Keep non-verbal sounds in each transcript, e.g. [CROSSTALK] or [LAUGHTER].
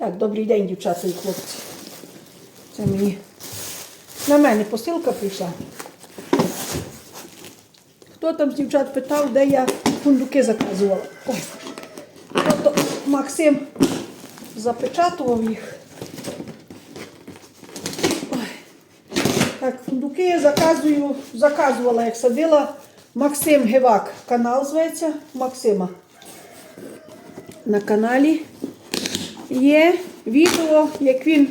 Так, добрий день, дівчата і хлопці. Це мені на мене посилка прийшла. Хто там з дівчат питав, де я фундуки заказувала? Ой. Тобто Максим запечатував їх. Так, фундуки я заказую, заказувала, як садила. Максим Гевак. Канал зветься Максима. На каналі є відео, як він.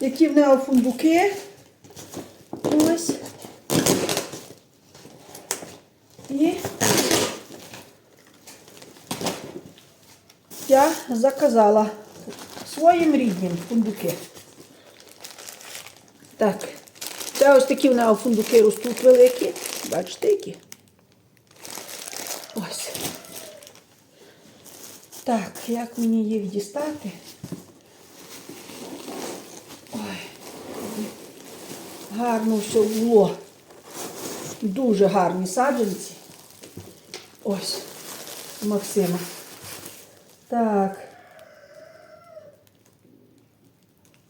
Які в нього фундуки. Ось. І я заказала своїм ріднім фундуки. Так, це ось такі в нього фундуки ростуть великі. Бачите, які? Ось. Так, як мені їх дістати? Ой, гарно все було. Дуже гарні саджанці. Ось, Максима. Так.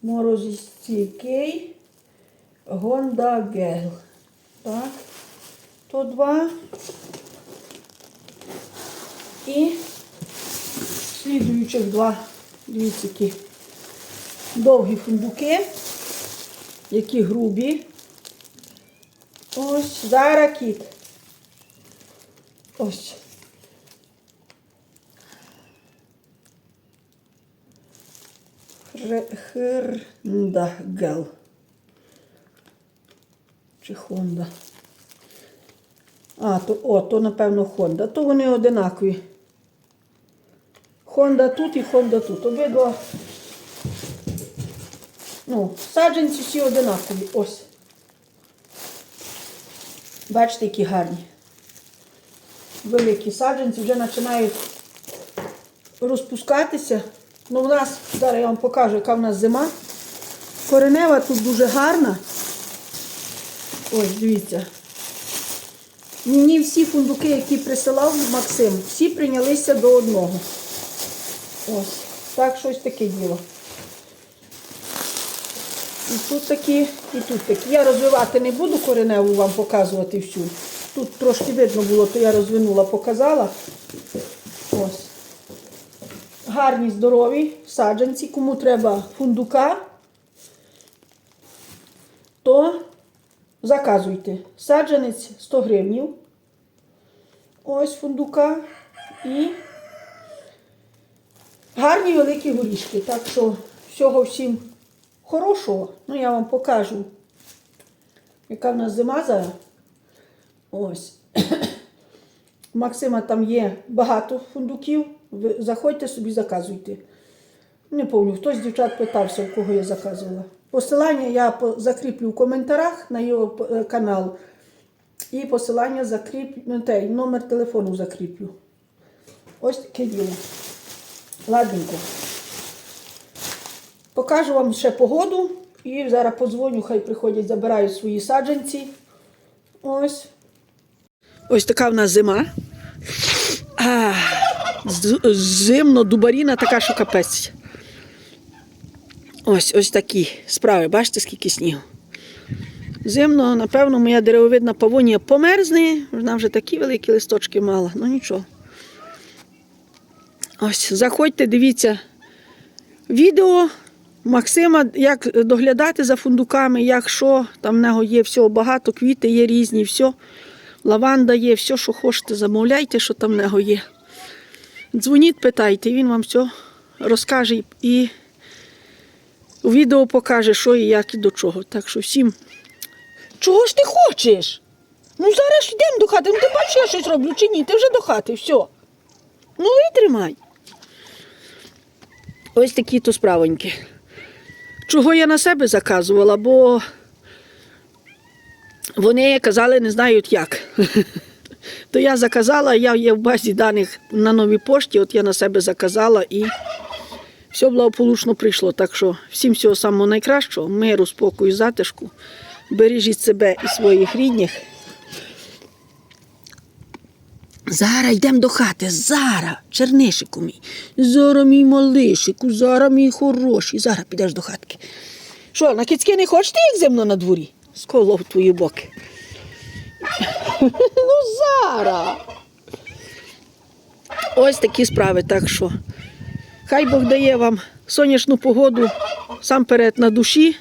Морозостійкий. Гонда Гел. Так. То два. І слідуючих два, дивіться, які довгі фундуки, які грубі. Ось зараз кіт. Ось. Херндагел. Чи Хонда. А, то, о, то, напевно, Хонда. То вони одинакові. Хонда тут і Хонда тут. Обидва. Ну, саджанці всі одинакові. Ось. Бачите, які гарні. Великі саджанці вже починають розпускатися. Ну, в нас, зараз я вам покажу, яка в нас зима. Коренева тут дуже гарна. Ось, дивіться. Мені всі фундуки, які присилав Максим, всі прийнялися до одного. Ось. Так, щось таке діло. І тут такі, і тут такі. Я розвивати не буду кореневу вам показувати всю. Тут трошки видно було, то я розвинула, показала. Ось. Гарні, здорові саджанці. Кому треба фундука, то заказуйте. Саджанець 100 гривнів. Ось фундука. І гарні великі горішки. Так що всього всім хорошого. Ну, я вам покажу, яка в нас зима зараз. Ось. [COUGHS] Максима там є багато фундуків. Ви заходьте собі, заказуйте. Не пам'ятаю, хтось з дівчат питався, у кого я заказувала. Посилання я закріплю в коментарях на його е, канал. І посилання закріплю, ну, номер телефону закріплю. Ось таке діло. Ладненько. Покажу вам ще погоду. І зараз подзвоню, хай приходять, забирають свої саджанці. Ось. Ось така в нас зима. А, зимно, дубаріна така, що капець. Ось ось такі справи. Бачите, скільки снігу. Зимно, напевно, моя деревовидна павонія померзне. Вона вже такі великі листочки мала. Ну нічого. Ось, заходьте, дивіться відео Максима, як доглядати за фундуками, як що. Там в нього є всього багато, квіти є різні, все. Лаванда є, все, що хочете, замовляйте, що там в нього є. Дзвоніть, питайте, він вам все розкаже і- і у відео покаже, що і як і до чого. Так що всім. Чого ж ти хочеш? Ну зараз йдемо до хати. Ну ти бачиш, я щось роблю чи ні? Ти вже до хати, все. Ну витримай. Ось такі то справоньки. Чого я на себе заказувала, бо вони казали, не знають як. [LAUGHS] То я заказала, я є в базі даних на новій пошті, от я на себе заказала і все благополучно прийшло. Так що всім всього самого найкращого, миру, спокою, затишку. Бережіть себе і своїх рідних. Зараз йдемо до хати. Зараз, чернишику мій. Зараз мій малишику, зараз мій хороший. Зараз підеш до хатки. Що, на кицьки не хочете, як зимно на дворі? Сколов твої боки. [LAUGHS] ну зараз. Ось такі справи, так що. Хай Бог дає вам сонячну погоду сам перед на душі,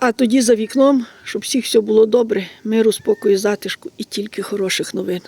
а тоді за вікном, щоб всіх все було добре, миру, спокою, затишку і тільки хороших новин.